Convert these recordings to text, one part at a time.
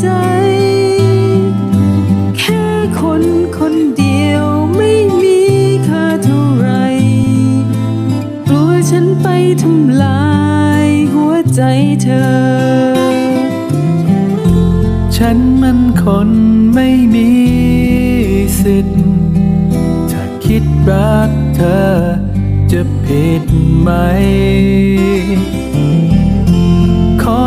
ใจ แค่คนคนเดียวไม่มีค่าเท่าไรกลัวฉันไปทำลายหัวใจเธอ ฉันมันคนไม่มีสิทธิ์ถ้าคิดรักเธอจะผิดไหม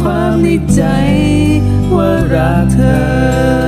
ความในใจว่ารักเธอ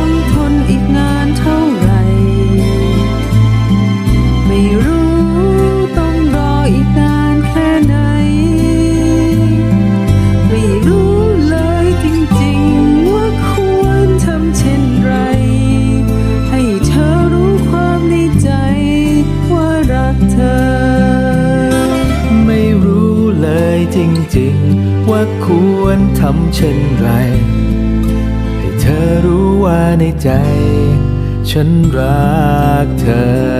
ควรทำเช่นไร ให้เธอรู้ว่าในใจ ฉันรักเธอ